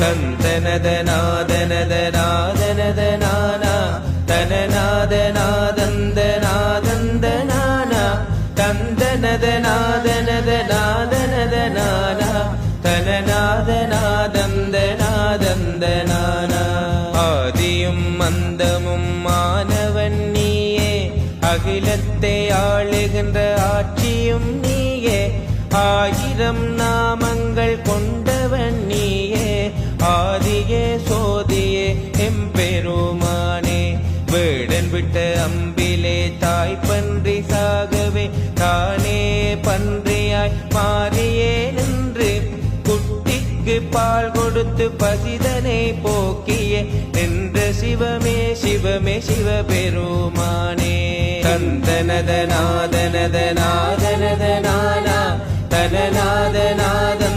നന്ദനദനാദനദനാദനദനാന തനനാദനാദന്ദനാദന്ദനാന തന്ദനദനാദനദനാദനദനാന തനനാദനാദന്ദനാദന്ദനാന ആദിയും മന്ദമും മാനവൻ നീയേ അഖിലത്തെ ആളുകിன்ற ആക്ഷിയും നീയേ ആയിരം നാം ஆதியே சோதியே எம்பெருமானே. வேடன் விட்ட அம்பிலே தாய் பன்றி சாகவே தானே பன்றியாய் மாறியே நின்று. குட்டிக்கு பால் கொடுத்து பசிதனை போக்கியே நின்ற சிவமே சிவமே சிவபெருமானே. தந்தனத நாதனத தந்தனதநாதனதநாதனதனானா தனநாதநாதந்தநாதந்தனானா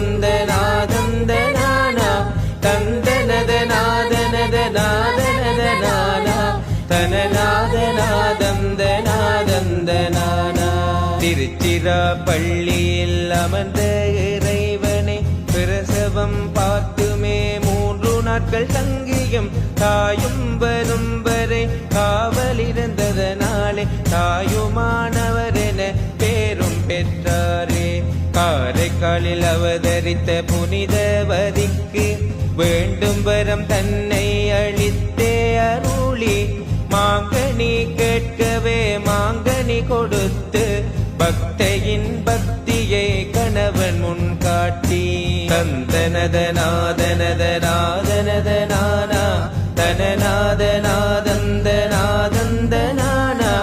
பள்ளியில் அமர்ந்த இறைவனே பிரசவம் பார்த்துமே. மூன்று நாட்கள் தங்கியும் தாயும் வரும் வரை காவலிருந்ததனாலே தாயுமானவர் என பேரும் பெற்றாரே. காரைக்காலில் அவதரித்த புனிதவதிக்கு வேண்டும் வரம் தன்னை அளித்தே அருளி. மாங்கனி கேட்கவே மாங்கனி கொடுத்து பக்தையின் பக்தியை கணவன் முன் காட்டி தந்தனதநாதனதநாதனதனானா தனநாதநாதந்தநாதந்தனானா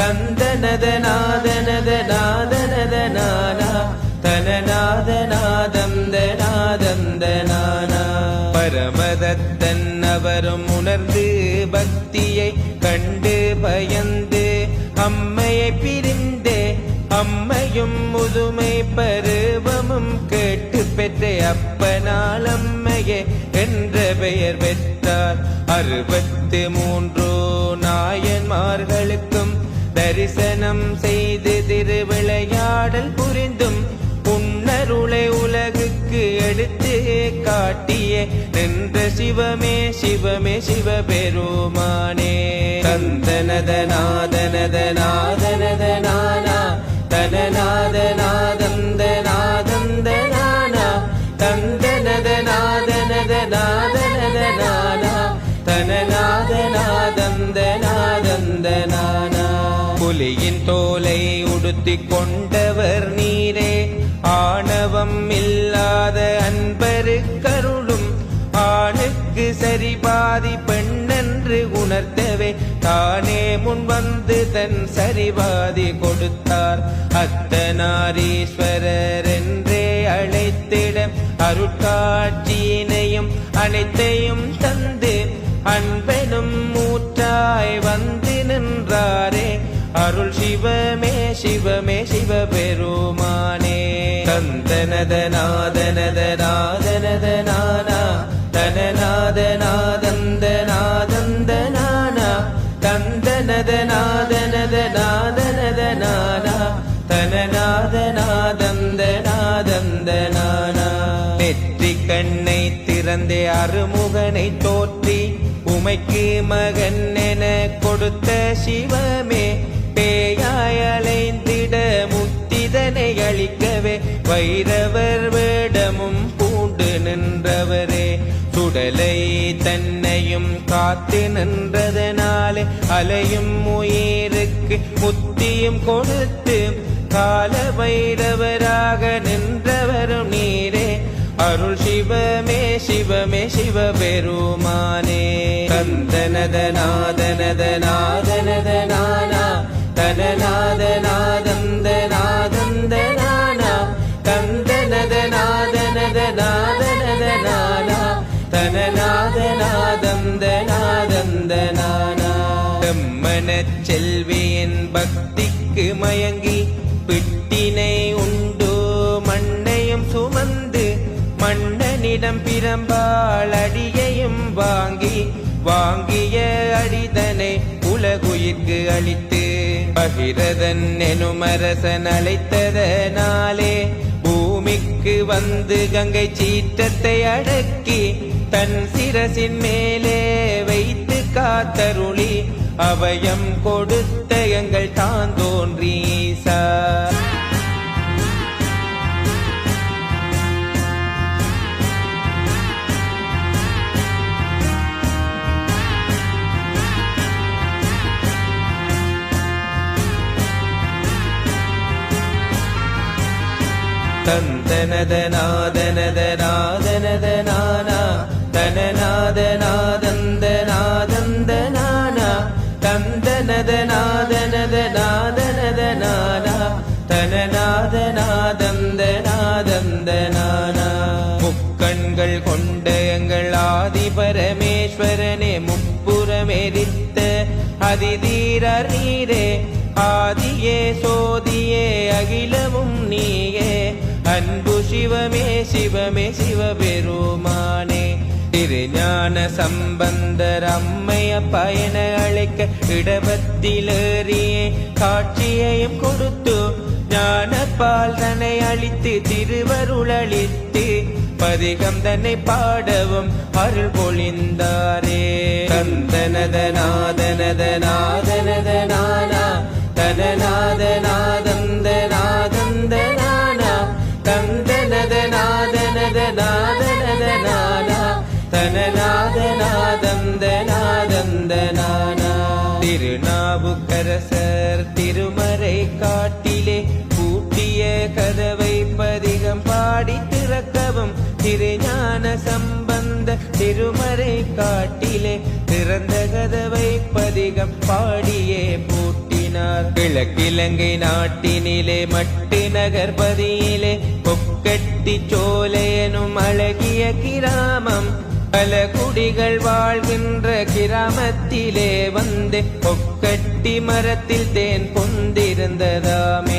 தந்தனதநாதனதநாதனதனானா தனநாதநாதந்தநாதந்தனானா பரமதத்தன் அவரும் உணர்ந்து பக்தியை கண்டு பயந்து அம்மையை பிரிந்து அம்மையும் முதுமை பருவமும் கேட்டு பெற்ற அப்பனால் அம்மையே என்ற பெயர் பெற்றார். அறுபத்து மூன்று நாயன்மார்களுக்கும் தரிசனம் செய்து திருவிளையாடல் புரிந்தும் உன்னருளை உலகுக்கு எடுத்து காட்டிய நின்ற சிவமே சிவமே சிவபெருமானே. தந்தனதநாதனதநாதனதனானா புலியின் தோலை உடுத்தி கொண்டவர் நீரே. ஆணவம் இல்லாத அன்பரு கருளும் ஆணுக்கு சரி பாதி பெண்ணென்று உணர்த்தவே தானே முன் வந்து தன் சரிபாதி கொடுத்தார். அத்தனாரீஸ்வரர் என்றே அழைத்திட அருட்காட்சியினையும் அனைத்தையும் தந்து அன்பெனும் மூற்றாய் வந்து அருள் சிவமே சிவமே சிவபெருமானே. தந்தனதநாதனதநாதனதனானா தனநாதநாதந்தநாதந்தனானா தந்தனதநாதனதநாதனதனானா தனநாதநாதந்தநாதந்தனானா. நெற்றி கண்ணை திறந்தே அருமுகனை தோற்றி உமைக்கு மகன் என கொடுத்த சிவமே பேயாய் அலைந்திட முத்திதனை அளிக்கவே வைரவர் வேடமும் பூண்டு நின்றவரே. சுடலை தன்னையும் காத்து நின்றதனாலே அலையும் உயிருக்கு முத்தியும் கொடுத்து கால வைரவராக நின்றவரும் நீரே. அருள் சிவமே சிவமே சிவ பெருமானே கந்தனத நாதனத நாதனத நானா தனநாதநாதந்தநாதந்தனானா செம்மனச் செல்வியின் பக்திக்கு மயங்கி பிட்டினை உண்டு. மண்ணையும் சுமந்து மன்னனிடம் பிரம்பாள் அடியையும் வாங்கி வாங்கிய அடிதனை உலகுயிர்க்கு அளித்து பகிரதன் எனும் அரசன் அழைத்ததனாலே பூமிக்கு கோவிலுக்கு வந்து கங்கை சீற்றத்தை அடக்கி தன் சிரசின் மேலே வைத்து காத்தருளி அவயம் கொடுத்த எங்கள் தான் தோன்றீசா தந்தனத நாதனத நாதனத நானா தனநாத நாதந்த நாதந்த நானா தந்தனத நாதனத நாதனத நானா தனநாத நாதந்த நாதந்த நானா முக்கண்கள் கொண்ட எங்கள் ஆதி பரமேஸ்வரனே முப்புறமெரித்த அதிதீரர் நீரே ஆதியே சோதியே அகிலமும் நீ அன்பு சிவமே சிவமே சிவபெருமானே. திருஞான சம்பந்தர் அம்மைய பயண அழைக்க இடபத்திலேறியே. காட்சியையும் கொடுத்து ஞானப்பால் தன்னை அழித்து திருவருளளித்து பதிகம் தன்னை பாடவும் அருள் பொழிந்தாரே. கந்தனத நாதனத தந்தனத நாதனத நாதனத நானா தனநாத நாதந்த நாதந்த நானா திருநாவுக்கரசர் திருமறை காட்டிலே பூட்டிய கதவை பதிகம் பாடி திறக்கவும் திருஞான சம்பந்த திருமறை காட்டிலே திறந்த கதவை பதிகம் பாடியே பூட்டினார் கிழக்கிழங்கை நாட்டினிலே மட்டு நகர்பதியிலே கொக்கட்டி சோலை எனும் அழகிய கிராமம். பல குடிகள் வாழ்கின்ற கிராமத்திலே வந்து கொக்கட்டி மரத்தில் தேன் கொண்டிருந்ததாமே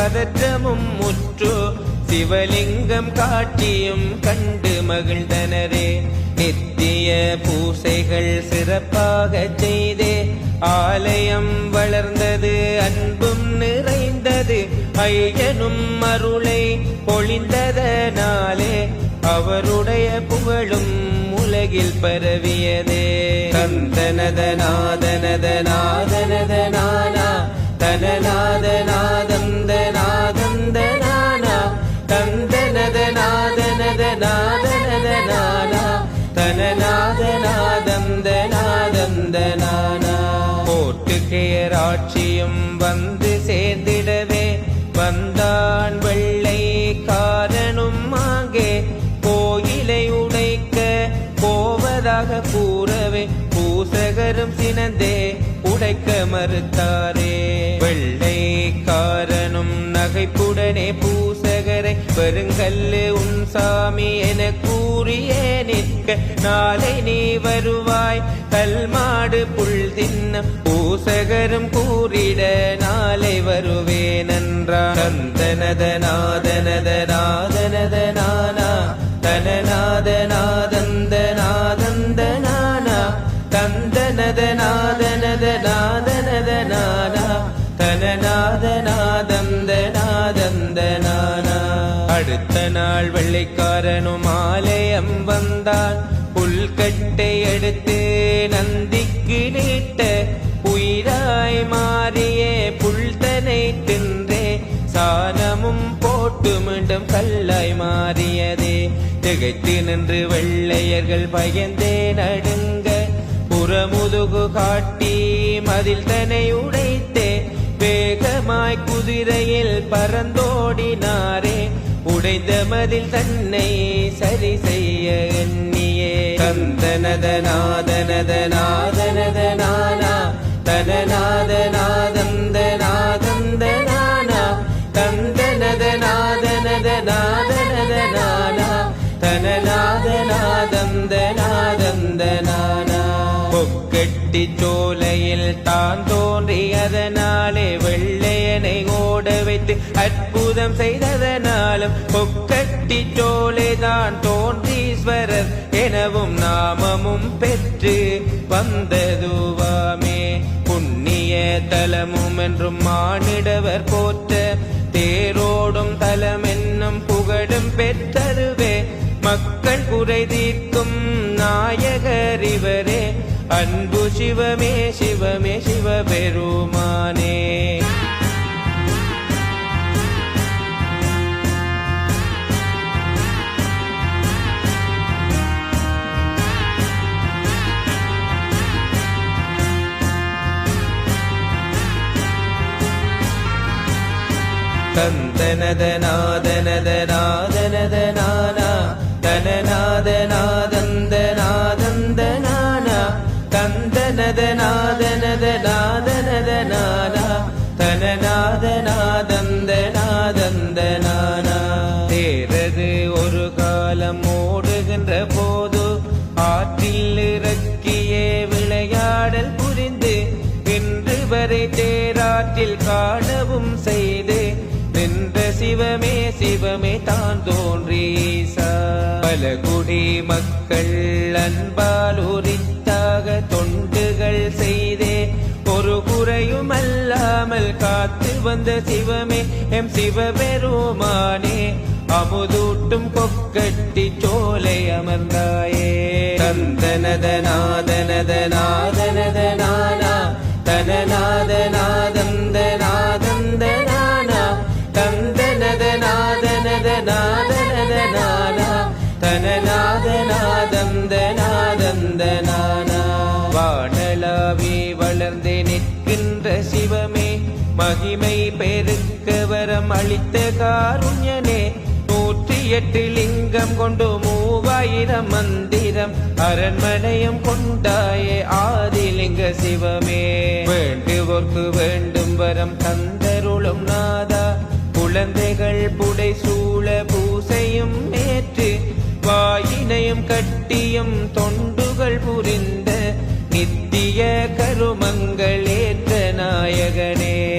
பதற்றமும் முற்று சிவலிங்கம் காட்டியும் கண்டு மகிழ்ந்தனரே. நித்திய பூசைகள் சிறப்பாக செய்தே. ஆலயம் வளர்ந்தது அன்பும் நிறைந்தது. ஐயனும் அருளை பொழிந்ததனாலே அவருடைய புகழும் உலகில் பரவியதே. தந்தனத தனநாதநாத நாதனத தந்தனத நாதனத நாதனத நானா தனநாத போட்டுக்கையராட்சியும் வந்து சேர்ந்திடவே வந்தான் வெள்ளை காரனும் அங்கே கோயிலை உடைக்க போவதாக கூறவே பூசகரும் சினந்தே உடைக்க மறுத்தாரே. வெள்ளை நகைப்புடனே பூசகரை பெருங்கல்லு உன் சாமி என கூறியே நிற்க. நாளை நீ வருவாய் கல்மாடு புல் தின்ன. பூசகரும் கூறிட நாளை வருவேன் என்றான் தந்தனத நாதனத நாதனத நானா தனநாத நாதந்த நாதந்த நானா தந்தனத நாள் வெள்ளைக்காரனும் ஆலயம் வந்தான். புல்கட்டை எடுத்து நந்திக்கு நீட்ட உயிராய் மாறியே புல்தனை தின்றே. சாணமும் போட்டு மீண்டும் கல்லாய் மாறியதே. திகைத்து நின்று வெள்ளையர்கள் பயந்தே நடுங்க. புறமுதுகு காட்டி மதில் தனை உடைத்தே. வேகமாய் குதிரையில் பறந்தோடினாரே. உடைந்த மதில் தன்னை சரி செய்ய எண்ணியே. கந்தனத நாதனத நாதனத நானா தனநாத நாதந்த நாதந்த நானா தந்தனத நாதனத நாதனத நானா தனநாத சோலையில் தான் தோன்றி அதனாலே வெள்ளையனை ஓட வைத்து அற்புதம் செய்ததனாலும் கொக்கட்டி சோலை தான் தோன்றீஸ்வரர் எனவும் நாமமும் பெற்று வந்ததுவாமே. புண்ணிய தலமும் என்றும் மானிடவர் போற்ற தேரோடும் தலம் என்னும் புகழும் பெற்றருவே. மக்கள் குறை தீர்க்கும் நாயகர் இவரே. அன்பு சிவமே சிவமே சிவபெருமானே தந்தனத நாதனத நாதனத நானா நாதனத நாதனத நானா தனநாத நாதந்த நாதந்த நானா தேரது ஒரு காலம் ஓடுகின்ற போது ஆற்றில் இறக்கியே விளையாடல் புரிந்து இன்று வரை தேராற்றில் காணவும் செய்து நின்ற சிவமே சிவமே தான் தோன்றீசா மக்கள் அன்பால் உரித்தாக தொண்டு அல்லாமல் காத்து வந்த சிவமே எம் சிவபெருமானே அமுதூட்டும் கொக்கட்டி சோலை அமர்ந்தாயே. தந்தனத நாதனத நாதனத நானா தனநாத நாதந்த நாதந்த நானா தந்தனத நாதனத நாதனத நானா தனநாத நாதந்த நாதந்த நானா வானலாவி மகிமை பெருக்க வரம் அளித்த காருண்யனே. நூற்றி எட்டு லிங்கம் கொண்டு மூவாயிரம் மந்திரம். அரண்மனையும் கொண்டாயே ஆதிலிங்க சிவமே. வேண்டுவோர்க்கு வேண்டும் வரம் தந்தருளும் நாதா. குழந்தைகள் புடை சூழ பூசையும் ஏற்று. வாயினையும் கட்டியும் தொண்டுகள் புரிந்த நித்திய கருமங்கள் ஏற்ற நாயகனே.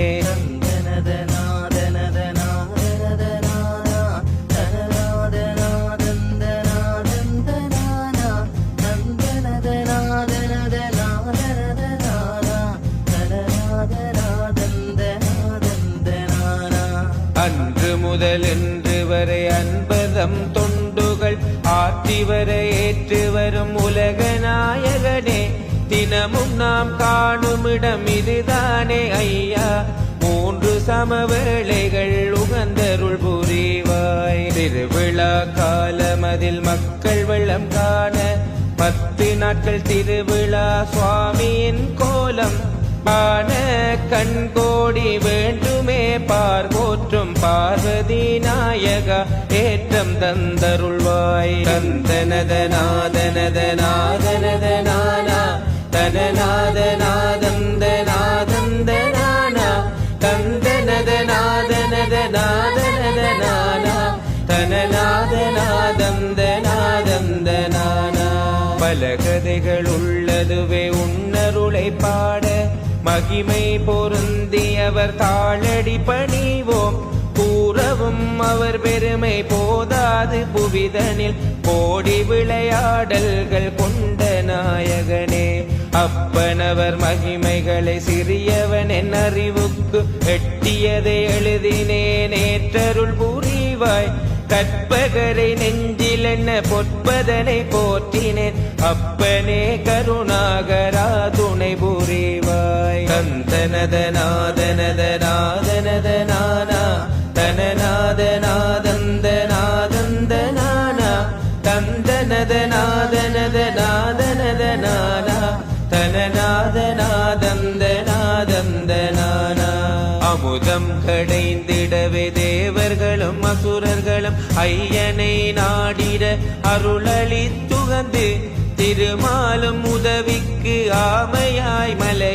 முதல் என்று வரை அன்பதம் தொண்டுகள் ஆற்றி வர ஏற்று வரும் உலக நாயகனே தினமும் நாம் காணும் இடம் இதுதானே ஐயா. மூன்று சமவேளைகள் உகந்தருள் புரிவாய். திருவிழா காலமதில் மக்கள் வெள்ளம் காண பத்து நாட்கள் திருவிழா சுவாமியின் கோலம். பான கண்கோடி வேண்டுமே பார்வோற்றும் பார்வதி நாயகா. ஏற்றம் தந்தருள்வாய். தந்தனத நாதனத நாதனத நானா தனநாத நாதந்த நாதந்த நானா தந்தனத நாதனத நாதனத நானா தனநாத நாதந்த நாதந்த நானா பல கதைகள் உள்ளதுவே உன்னருளை பாட. மகிமை பொருந்தியவர் தாளடி பணிவோம். கூறவும் அவர் பெருமை போதாது. புவிதனில் கோடி விளையாடல்கள் கொண்ட நாயகனே. அப்பனவர் மகிமைகளை சிறியவன் என் அறிவுக்கு எட்டியதை எழுதினே. நேற்றருள் புரிவாய். கற்பகரை நெஞ்சில் என்ன பொற்பதனை போற்றினேன். அப்பனே கருணாகராதும் தனநாத நாதந்த நாதந்த நானா அமுதம் கடைந்திடவே தேவர்களும் அசுரர்களும் ஐயனை நாடிட அருளளித்துகந்து திருமாலும் உதவிக்கு ஆமையாய் மலை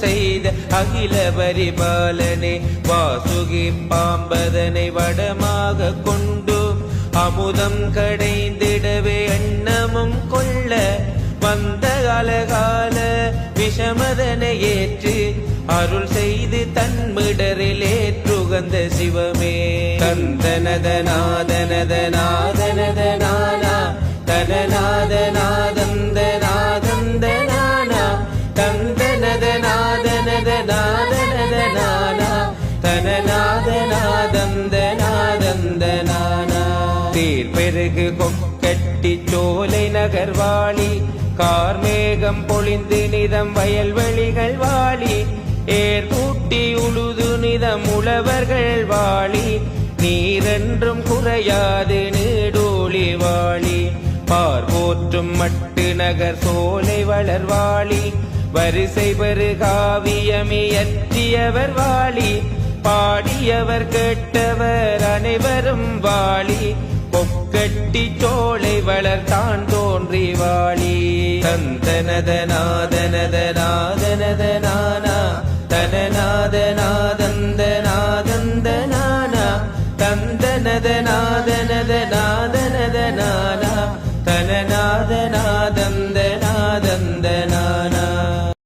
செய்த அகில பரிபாலனே வாசுகி பாம்பதனை வடமாக கொண்டு அமுதம் கடைந்திடவே எண்ணமும் கொள்ள வந்த காலகால விஷமதனை ஏற்று அருள் செய்து தன்மிடரில் ஏற்றுகந்த சிவமே. தந்தனதநாதனதநாதனதனானா தனநாதநாதந்தநாதந்தனானா கொக்கட்டி சோலை நகர்வாளி கார்மேகம் பொழிந்து நிதம் வயல்வெளிகள் வாளி ஏர் கூட்டி உழுது நிதம் உழவர்கள் வாளி நீரென்றும் குறையாது நீடோழி வாளி. பார்வோற்றும் மட்டு நகர் சோலை வளர்வாளி வரிசை பெரு காவியமியற்றியவர் வாளி பாடியவர் கேட்டவர் அனைவரும் வாளி. கட்டி சோலை வளர்த்தான் தோன்றி வாழி தந்தனதநாதனதநாதனதனானா தனநாதநாதந்தநாதந்தநானா தந்தனதநாதனதநாதனதனானா